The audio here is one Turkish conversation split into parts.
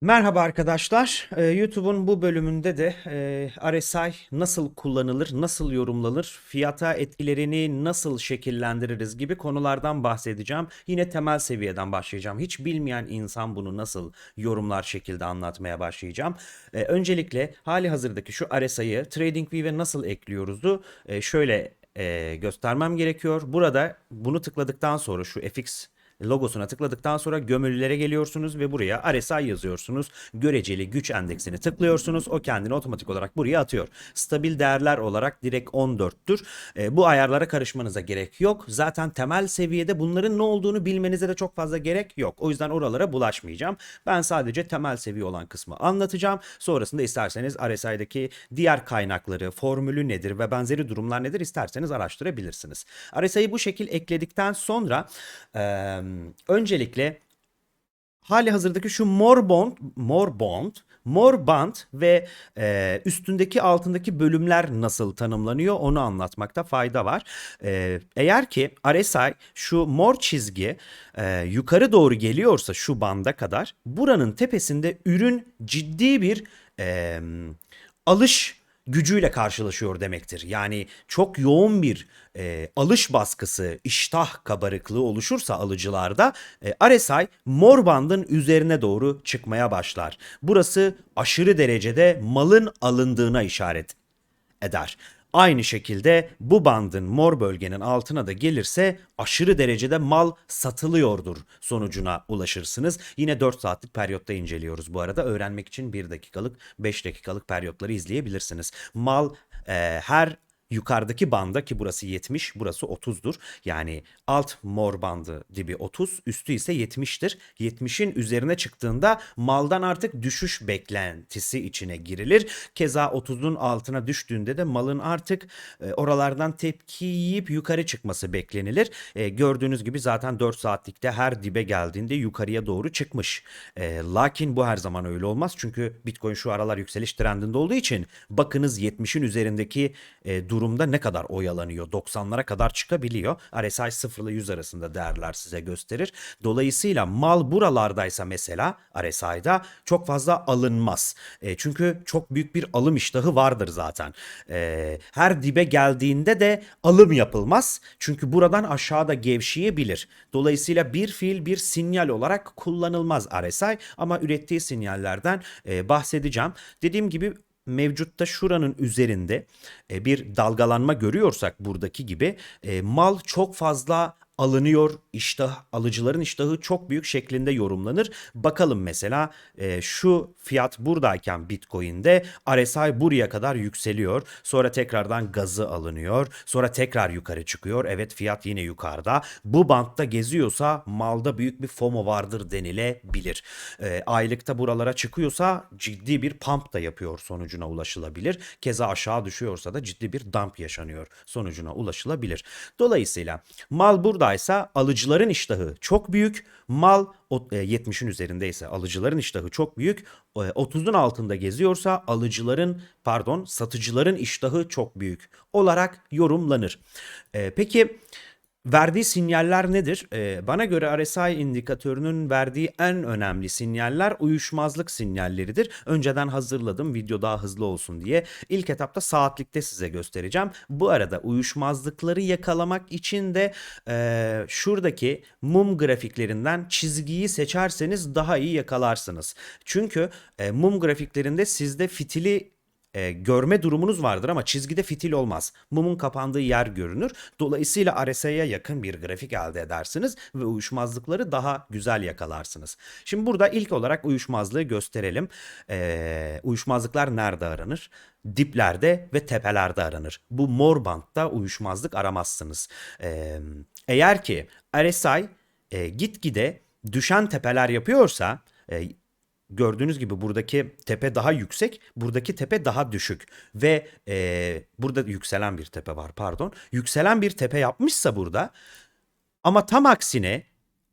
Merhaba arkadaşlar. Ee, YouTube'un bu bölümünde de e, RSI nasıl kullanılır, nasıl yorumlanır, fiyata etkilerini nasıl şekillendiririz gibi konulardan bahsedeceğim. Yine temel seviyeden başlayacağım. Hiç bilmeyen insan bunu nasıl yorumlar şekilde anlatmaya başlayacağım. Ee, öncelikle hali hazırdaki şu RSI'yi TradingView'e nasıl ekliyoruz'u e, şöyle e, göstermem gerekiyor. Burada bunu tıkladıktan sonra şu FX logosuna tıkladıktan sonra gömülülere geliyorsunuz ve buraya RSI yazıyorsunuz. Göreceli güç endeksini tıklıyorsunuz. O kendini otomatik olarak buraya atıyor. Stabil değerler olarak direkt 14'tür. E, bu ayarlara karışmanıza gerek yok. Zaten temel seviyede bunların ne olduğunu bilmenize de çok fazla gerek yok. O yüzden oralara bulaşmayacağım. Ben sadece temel seviye olan kısmı anlatacağım. Sonrasında isterseniz RSI'deki diğer kaynakları, formülü nedir ve benzeri durumlar nedir isterseniz araştırabilirsiniz. RSI'yi bu şekil ekledikten sonra eee öncelikle hali hazırdaki şu mor bond, mor bond, mor band ve e, üstündeki altındaki bölümler nasıl tanımlanıyor onu anlatmakta fayda var. E, eğer ki RSI şu mor çizgi e, yukarı doğru geliyorsa şu banda kadar buranın tepesinde ürün ciddi bir e, alış gücüyle karşılaşıyor demektir. Yani çok yoğun bir e, alış baskısı, iştah kabarıklığı oluşursa alıcılarda e, RSI mor bandın üzerine doğru çıkmaya başlar. Burası aşırı derecede malın alındığına işaret eder. Aynı şekilde bu bandın mor bölgenin altına da gelirse aşırı derecede mal satılıyordur sonucuna ulaşırsınız. Yine 4 saatlik periyotta inceliyoruz bu arada. Öğrenmek için 1 dakikalık 5 dakikalık periyotları izleyebilirsiniz. Mal e, her yukarıdaki banda ki burası 70, burası 30'dur. Yani alt mor bandı dibi 30, üstü ise 70'tir. 70'in üzerine çıktığında maldan artık düşüş beklentisi içine girilir. Keza 30'un altına düştüğünde de malın artık e, oralardan tepki yiyip yukarı çıkması beklenilir. E, gördüğünüz gibi zaten 4 saatlikte her dibe geldiğinde yukarıya doğru çıkmış. E, lakin bu her zaman öyle olmaz. Çünkü Bitcoin şu aralar yükseliş trendinde olduğu için bakınız 70'in üzerindeki e, durumda ne kadar oyalanıyor. 90'lara kadar çıkabiliyor. RSI 0 ile 100 arasında değerler size gösterir. Dolayısıyla mal buralardaysa mesela RSI'da çok fazla alınmaz. E, çünkü çok büyük bir alım iştahı vardır zaten. E, her dibe geldiğinde de alım yapılmaz. Çünkü buradan aşağıda gevşeyebilir. Dolayısıyla bir fiil bir sinyal olarak kullanılmaz RSI ama ürettiği sinyallerden e, bahsedeceğim. Dediğim gibi mevcutta şuranın üzerinde e, bir dalgalanma görüyorsak buradaki gibi e, mal çok fazla alınıyor. İştah, alıcıların iştahı çok büyük şeklinde yorumlanır. Bakalım mesela e, şu fiyat buradayken Bitcoin'de RSI buraya kadar yükseliyor. Sonra tekrardan gazı alınıyor. Sonra tekrar yukarı çıkıyor. Evet fiyat yine yukarıda. Bu bantta geziyorsa malda büyük bir FOMO vardır denilebilir. E, aylıkta buralara çıkıyorsa ciddi bir pump da yapıyor sonucuna ulaşılabilir. Keza aşağı düşüyorsa da ciddi bir dump yaşanıyor sonucuna ulaşılabilir. Dolayısıyla mal burada buradaysa alıcıların iştahı çok büyük. Mal 70'in e, üzerindeyse alıcıların iştahı çok büyük. 30'un e, altında geziyorsa alıcıların pardon satıcıların iştahı çok büyük olarak yorumlanır. E, peki Verdiği sinyaller nedir? Ee, bana göre RSI indikatörünün verdiği en önemli sinyaller uyuşmazlık sinyalleridir. Önceden hazırladım video daha hızlı olsun diye. İlk etapta saatlikte size göstereceğim. Bu arada uyuşmazlıkları yakalamak için de e, şuradaki mum grafiklerinden çizgiyi seçerseniz daha iyi yakalarsınız. Çünkü e, mum grafiklerinde sizde fitili e, görme durumunuz vardır ama çizgide fitil olmaz. Mumun kapandığı yer görünür. Dolayısıyla RSI'ye yakın bir grafik elde edersiniz ve uyuşmazlıkları daha güzel yakalarsınız. Şimdi burada ilk olarak uyuşmazlığı gösterelim. E, uyuşmazlıklar nerede aranır? Diplerde ve tepelerde aranır. Bu mor bantta uyuşmazlık aramazsınız. E, eğer ki RSI e, gitgide düşen tepeler yapıyorsa e, gördüğünüz gibi buradaki tepe daha yüksek, buradaki tepe daha düşük ve e, burada yükselen bir tepe var pardon. Yükselen bir tepe yapmışsa burada ama tam aksine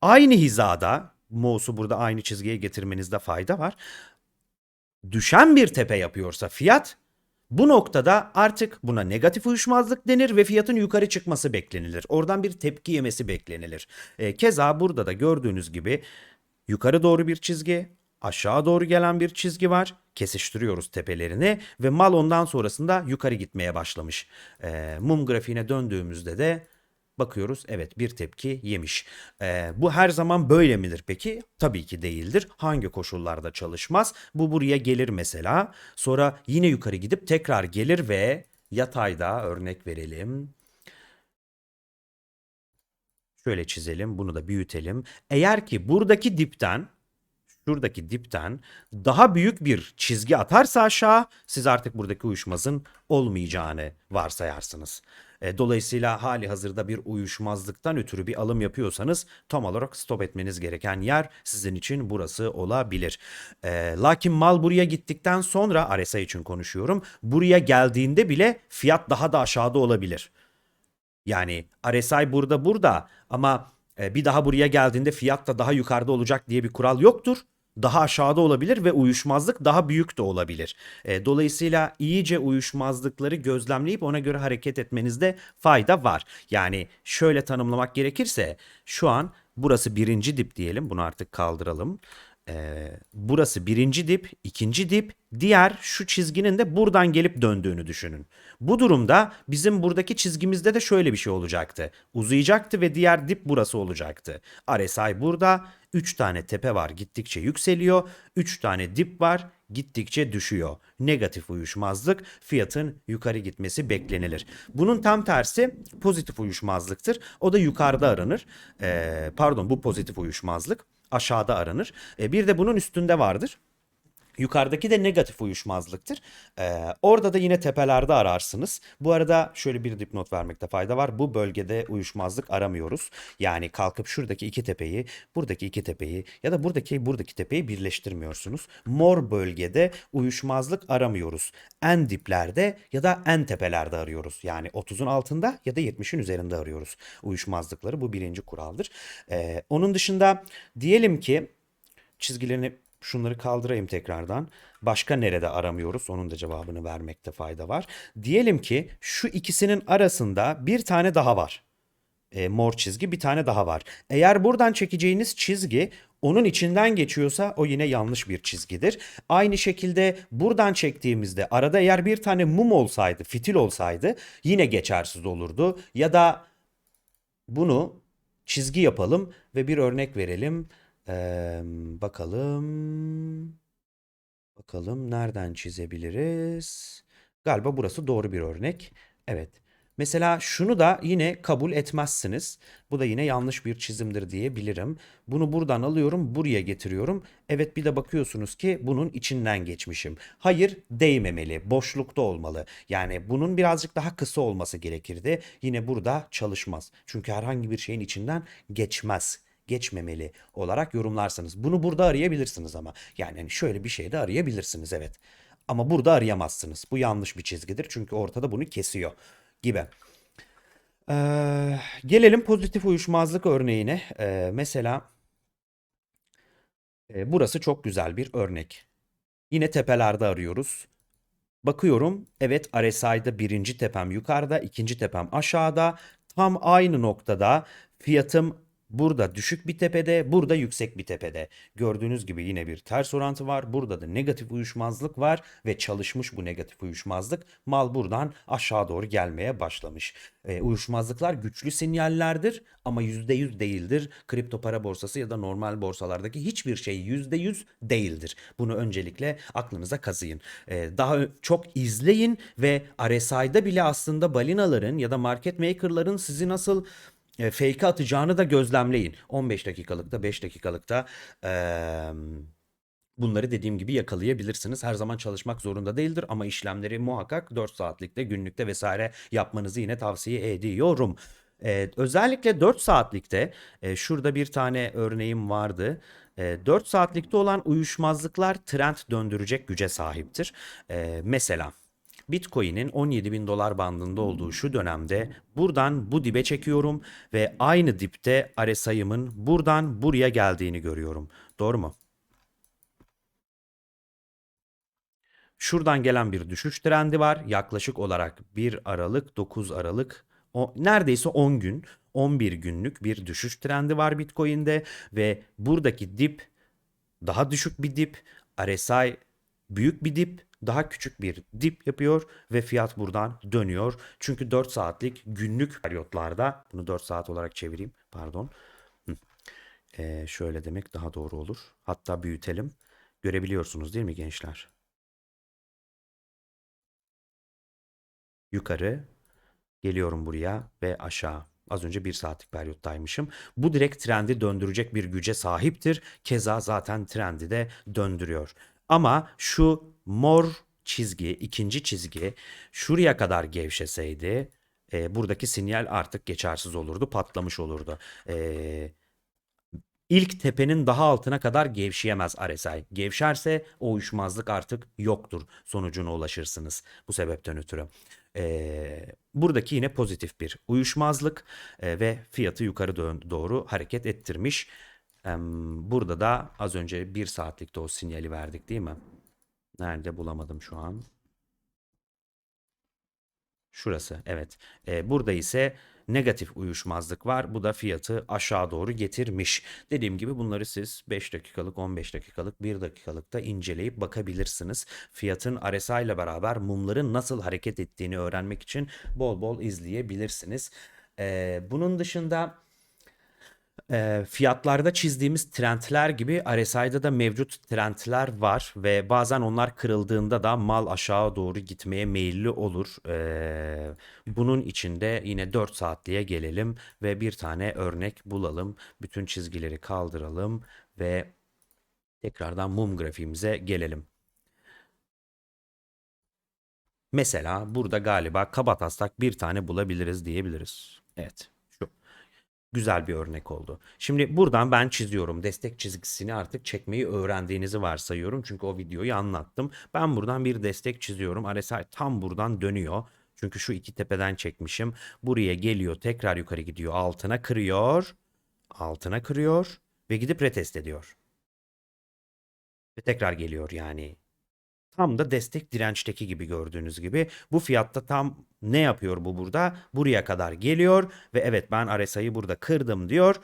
aynı hizada mouse'u burada aynı çizgiye getirmenizde fayda var. Düşen bir tepe yapıyorsa fiyat bu noktada artık buna negatif uyuşmazlık denir ve fiyatın yukarı çıkması beklenilir. Oradan bir tepki yemesi beklenilir. E, keza burada da gördüğünüz gibi yukarı doğru bir çizgi, aşağı doğru gelen bir çizgi var. Kesiştiriyoruz tepelerini ve mal ondan sonrasında yukarı gitmeye başlamış. Ee, mum grafiğine döndüğümüzde de bakıyoruz evet bir tepki yemiş. Ee, bu her zaman böyle midir peki? Tabii ki değildir. Hangi koşullarda çalışmaz? Bu buraya gelir mesela. Sonra yine yukarı gidip tekrar gelir ve yatayda örnek verelim. Şöyle çizelim, bunu da büyütelim. Eğer ki buradaki dipten şuradaki dipten daha büyük bir çizgi atarsa aşağı siz artık buradaki uyuşmazın olmayacağını varsayarsınız. E, dolayısıyla hali hazırda bir uyuşmazlıktan ötürü bir alım yapıyorsanız tam olarak stop etmeniz gereken yer sizin için burası olabilir. E, lakin mal buraya gittikten sonra RSI için konuşuyorum. Buraya geldiğinde bile fiyat daha da aşağıda olabilir. Yani RSI burada burada ama bir daha buraya geldiğinde fiyat da daha yukarıda olacak diye bir kural yoktur. Daha aşağıda olabilir ve uyuşmazlık daha büyük de olabilir. E, dolayısıyla iyice uyuşmazlıkları gözlemleyip ona göre hareket etmenizde fayda var. Yani şöyle tanımlamak gerekirse şu an burası birinci dip diyelim. Bunu artık kaldıralım. Ee, burası birinci dip, ikinci dip, diğer şu çizginin de buradan gelip döndüğünü düşünün. Bu durumda bizim buradaki çizgimizde de şöyle bir şey olacaktı. Uzayacaktı ve diğer dip burası olacaktı. RSI burada, 3 tane tepe var gittikçe yükseliyor, 3 tane dip var gittikçe düşüyor. Negatif uyuşmazlık fiyatın yukarı gitmesi beklenilir. Bunun tam tersi pozitif uyuşmazlıktır. O da yukarıda aranır. Ee, pardon bu pozitif uyuşmazlık aşağıda aranır. E, bir de bunun üstünde vardır. Yukarıdaki de negatif uyuşmazlıktır. Ee, orada da yine tepelerde ararsınız. Bu arada şöyle bir dipnot vermekte fayda var. Bu bölgede uyuşmazlık aramıyoruz. Yani kalkıp şuradaki iki tepeyi, buradaki iki tepeyi ya da buradaki buradaki tepeyi birleştirmiyorsunuz. Mor bölgede uyuşmazlık aramıyoruz. En diplerde ya da en tepelerde arıyoruz. Yani 30'un altında ya da 70'in üzerinde arıyoruz uyuşmazlıkları. Bu birinci kuraldır. Ee, onun dışında diyelim ki çizgilerini şunları kaldırayım tekrardan. Başka nerede aramıyoruz? Onun da cevabını vermekte fayda var. Diyelim ki şu ikisinin arasında bir tane daha var. E, mor çizgi bir tane daha var. Eğer buradan çekeceğiniz çizgi onun içinden geçiyorsa o yine yanlış bir çizgidir. Aynı şekilde buradan çektiğimizde arada eğer bir tane mum olsaydı, fitil olsaydı yine geçersiz olurdu. Ya da bunu çizgi yapalım ve bir örnek verelim. Ee, bakalım. Bakalım nereden çizebiliriz? Galiba burası doğru bir örnek. Evet. Mesela şunu da yine kabul etmezsiniz. Bu da yine yanlış bir çizimdir diyebilirim. Bunu buradan alıyorum, buraya getiriyorum. Evet bir de bakıyorsunuz ki bunun içinden geçmişim. Hayır değmemeli, boşlukta olmalı. Yani bunun birazcık daha kısa olması gerekirdi. Yine burada çalışmaz. Çünkü herhangi bir şeyin içinden geçmez geçmemeli olarak yorumlarsanız. Bunu burada arayabilirsiniz ama. Yani hani şöyle bir şey de arayabilirsiniz evet. Ama burada arayamazsınız. Bu yanlış bir çizgidir çünkü ortada bunu kesiyor gibi. Ee, gelelim pozitif uyuşmazlık örneğine. Ee, mesela e, burası çok güzel bir örnek. Yine tepelerde arıyoruz. Bakıyorum evet RSI'da birinci tepem yukarıda, ikinci tepem aşağıda. Tam aynı noktada fiyatım Burada düşük bir tepede, burada yüksek bir tepede. Gördüğünüz gibi yine bir ters orantı var. Burada da negatif uyuşmazlık var ve çalışmış bu negatif uyuşmazlık. Mal buradan aşağı doğru gelmeye başlamış. E, uyuşmazlıklar güçlü sinyallerdir ama %100 değildir. Kripto para borsası ya da normal borsalardaki hiçbir şey %100 değildir. Bunu öncelikle aklınıza kazıyın. E, daha çok izleyin ve RSI'da bile aslında balinaların ya da market maker'ların sizi nasıl e, fake atacağını da gözlemleyin. 15 dakikalıkta 5 dakikalıkta e, bunları dediğim gibi yakalayabilirsiniz. Her zaman çalışmak zorunda değildir ama işlemleri muhakkak 4 saatlikte günlükte vesaire yapmanızı yine tavsiye ediyorum. Ee, özellikle 4 saatlikte e, şurada bir tane örneğim vardı. E, 4 saatlikte olan uyuşmazlıklar trend döndürecek güce sahiptir. E, mesela Bitcoin'in 17 bin dolar bandında olduğu şu dönemde buradan bu dibe çekiyorum ve aynı dipte RSI'ımın buradan buraya geldiğini görüyorum. Doğru mu? Şuradan gelen bir düşüş trendi var. Yaklaşık olarak 1 Aralık, 9 Aralık, o, neredeyse 10 gün, 11 günlük bir düşüş trendi var Bitcoin'de ve buradaki dip daha düşük bir dip, RSI büyük bir dip, daha küçük bir dip yapıyor ve fiyat buradan dönüyor. Çünkü 4 saatlik günlük periyotlarda bunu 4 saat olarak çevireyim pardon. Ee, şöyle demek daha doğru olur. Hatta büyütelim. Görebiliyorsunuz değil mi gençler? Yukarı geliyorum buraya ve aşağı. Az önce bir saatlik periyottaymışım. Bu direkt trendi döndürecek bir güce sahiptir. Keza zaten trendi de döndürüyor. Ama şu mor çizgi, ikinci çizgi şuraya kadar gevşeseydi e, buradaki sinyal artık geçersiz olurdu, patlamış olurdu. E, ilk tepenin daha altına kadar gevşeyemez RSI. Gevşerse o uyuşmazlık artık yoktur. Sonucuna ulaşırsınız bu sebepten ötürü. Ee, buradaki yine pozitif bir uyuşmazlık e, ve fiyatı yukarı doğru hareket ettirmiş. Burada da az önce bir saatlikte o sinyali verdik değil mi? Nerede bulamadım şu an. Şurası evet. Ee, burada ise negatif uyuşmazlık var. Bu da fiyatı aşağı doğru getirmiş. Dediğim gibi bunları siz 5 dakikalık, 15 dakikalık, 1 dakikalık da inceleyip bakabilirsiniz. Fiyatın RSI ile beraber mumların nasıl hareket ettiğini öğrenmek için bol bol izleyebilirsiniz. Ee, bunun dışında e, fiyatlarda çizdiğimiz trendler gibi RSI'da da mevcut trendler var ve bazen onlar kırıldığında da mal aşağı doğru gitmeye meyilli olur. Ee, bunun için de yine 4 saatliğe gelelim ve bir tane örnek bulalım. Bütün çizgileri kaldıralım ve tekrardan mum grafiğimize gelelim. Mesela burada galiba kabataslak bir tane bulabiliriz diyebiliriz. Evet. Güzel bir örnek oldu. Şimdi buradan ben çiziyorum. Destek çizgisini artık çekmeyi öğrendiğinizi varsayıyorum. Çünkü o videoyu anlattım. Ben buradan bir destek çiziyorum. RSI tam buradan dönüyor. Çünkü şu iki tepeden çekmişim. Buraya geliyor, tekrar yukarı gidiyor. Altına kırıyor. Altına kırıyor ve gidip retest ediyor. Ve tekrar geliyor yani. Tam da destek dirençteki gibi gördüğünüz gibi. Bu fiyatta tam ne yapıyor bu burada? Buraya kadar geliyor ve evet ben RSI'yi burada kırdım diyor.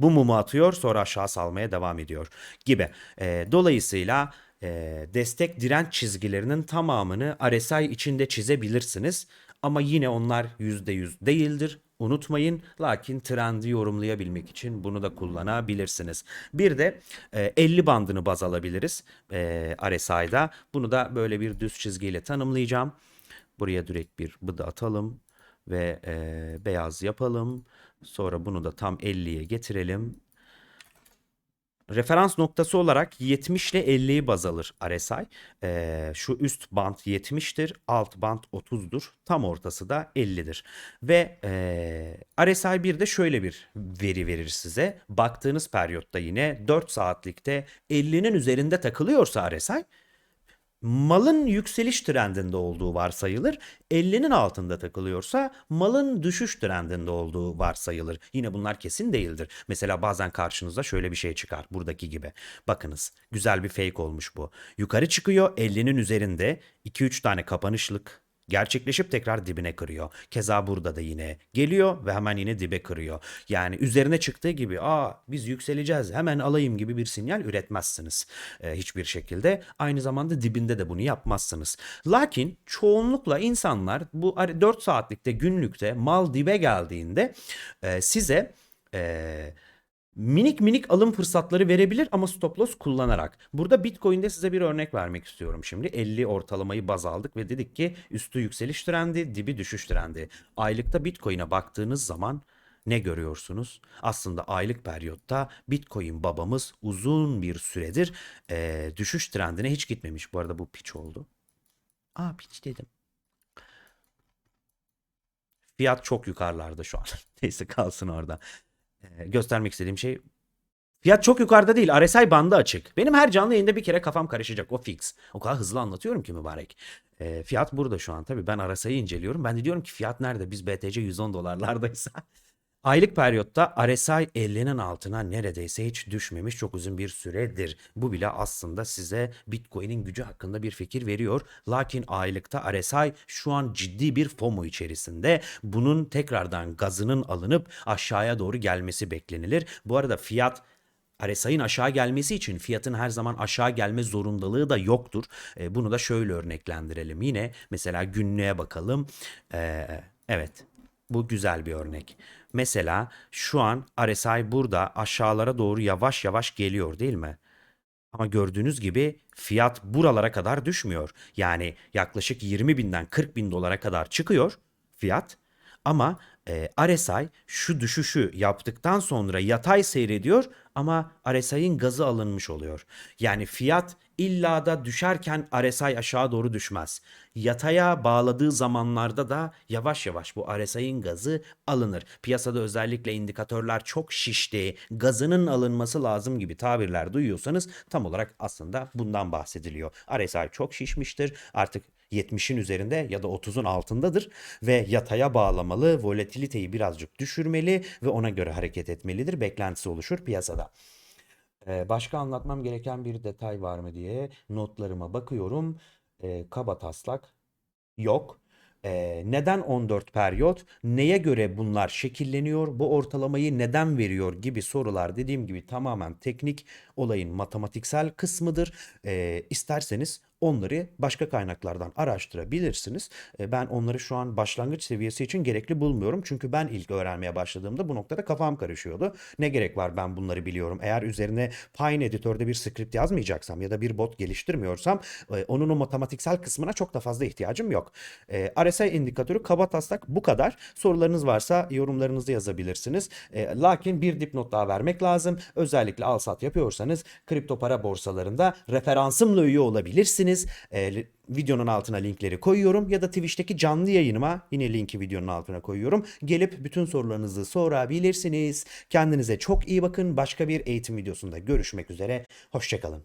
Bu mumu atıyor sonra aşağı salmaya devam ediyor gibi. E, dolayısıyla e, destek direnç çizgilerinin tamamını RSI içinde çizebilirsiniz. Ama yine onlar %100 değildir. Unutmayın. Lakin trendi yorumlayabilmek için bunu da kullanabilirsiniz. Bir de e, 50 bandını baz alabiliriz e, RSI'da. Bunu da böyle bir düz çizgiyle tanımlayacağım. Buraya direkt bir bıdı atalım ve e, beyaz yapalım. Sonra bunu da tam 50'ye getirelim. Referans noktası olarak 70 ile 50'yi baz alır RSI. Ee, şu üst band 70'tir, alt band 30'dur. Tam ortası da 50'dir. Ve e, RSI bir de şöyle bir veri verir size. Baktığınız periyotta yine 4 saatlikte 50'nin üzerinde takılıyorsa RSI malın yükseliş trendinde olduğu varsayılır. 50'nin altında takılıyorsa malın düşüş trendinde olduğu varsayılır. Yine bunlar kesin değildir. Mesela bazen karşınıza şöyle bir şey çıkar buradaki gibi. Bakınız güzel bir fake olmuş bu. Yukarı çıkıyor 50'nin üzerinde 2-3 tane kapanışlık gerçekleşip tekrar dibine kırıyor. Keza burada da yine geliyor ve hemen yine dibe kırıyor. Yani üzerine çıktığı gibi aa biz yükseleceğiz hemen alayım gibi bir sinyal üretmezsiniz e, hiçbir şekilde. Aynı zamanda dibinde de bunu yapmazsınız. Lakin çoğunlukla insanlar bu 4 saatlikte günlükte mal dibe geldiğinde e, size e, minik minik alım fırsatları verebilir ama stop loss kullanarak. Burada Bitcoin'de size bir örnek vermek istiyorum şimdi. 50 ortalamayı baz aldık ve dedik ki üstü yükseliş trendi, dibi düşüş trendi. Aylıkta Bitcoin'e baktığınız zaman ne görüyorsunuz? Aslında aylık periyotta Bitcoin babamız uzun bir süredir e, düşüş trendine hiç gitmemiş. Bu arada bu piç oldu. Aa piç dedim. Fiyat çok yukarılarda şu an. Neyse kalsın orada. Ee, göstermek istediğim şey fiyat çok yukarıda değil. RSI bandı açık. Benim her canlı yayında bir kere kafam karışacak. O fix. O kadar hızlı anlatıyorum ki mübarek. E, fiyat burada şu an. Tabii ben RSI'yi inceliyorum. Ben de diyorum ki fiyat nerede? Biz BTC 110 dolarlardaysa. Aylık periyotta RSI 50'nin altına neredeyse hiç düşmemiş çok uzun bir süredir. Bu bile aslında size Bitcoin'in gücü hakkında bir fikir veriyor. Lakin aylıkta RSI şu an ciddi bir FOMO içerisinde. Bunun tekrardan gazının alınıp aşağıya doğru gelmesi beklenilir. Bu arada fiyat RSI'nin aşağı gelmesi için fiyatın her zaman aşağı gelme zorundalığı da yoktur. E, bunu da şöyle örneklendirelim. Yine mesela günlüğe bakalım. E, evet bu güzel bir örnek. Mesela şu an RSI burada aşağılara doğru yavaş yavaş geliyor değil mi? Ama gördüğünüz gibi fiyat buralara kadar düşmüyor. Yani yaklaşık 20 binden 40 bin dolara kadar çıkıyor fiyat. Ama e, RSI şu düşüşü yaptıktan sonra yatay seyrediyor ama RSI'nin gazı alınmış oluyor. Yani fiyat illa da düşerken RSI aşağı doğru düşmez. Yataya bağladığı zamanlarda da yavaş yavaş bu RSI'nin gazı alınır. Piyasada özellikle indikatörler çok şişti, gazının alınması lazım gibi tabirler duyuyorsanız tam olarak aslında bundan bahsediliyor. RSI çok şişmiştir. Artık 70'in üzerinde ya da 30'un altındadır ve yataya bağlamalı, volatiliteyi birazcık düşürmeli ve ona göre hareket etmelidir. Beklentisi oluşur piyasada. Ee, başka anlatmam gereken bir detay var mı diye notlarıma bakıyorum. Ee, kaba taslak yok. Ee, neden 14 periyot? Neye göre bunlar şekilleniyor? Bu ortalamayı neden veriyor gibi sorular dediğim gibi tamamen teknik olayın matematiksel kısmıdır. Ee, isterseniz onları başka kaynaklardan araştırabilirsiniz. Ee, ben onları şu an başlangıç seviyesi için gerekli bulmuyorum. Çünkü ben ilk öğrenmeye başladığımda bu noktada kafam karışıyordu. Ne gerek var ben bunları biliyorum. Eğer üzerine Pine editörde bir script yazmayacaksam ya da bir bot geliştirmiyorsam e, onun o matematiksel kısmına çok da fazla ihtiyacım yok. E, RSI indikatörü kaba taslak bu kadar. Sorularınız varsa yorumlarınızı yazabilirsiniz. E, lakin bir dipnot daha vermek lazım. Özellikle al sat yapıyorsanız kripto para borsalarında referansımla üye olabilirsiniz. E, videonun altına linkleri koyuyorum ya da Twitch'teki canlı yayınıma yine linki videonun altına koyuyorum. Gelip bütün sorularınızı sorabilirsiniz. Kendinize çok iyi bakın. Başka bir eğitim videosunda görüşmek üzere. Hoşçakalın.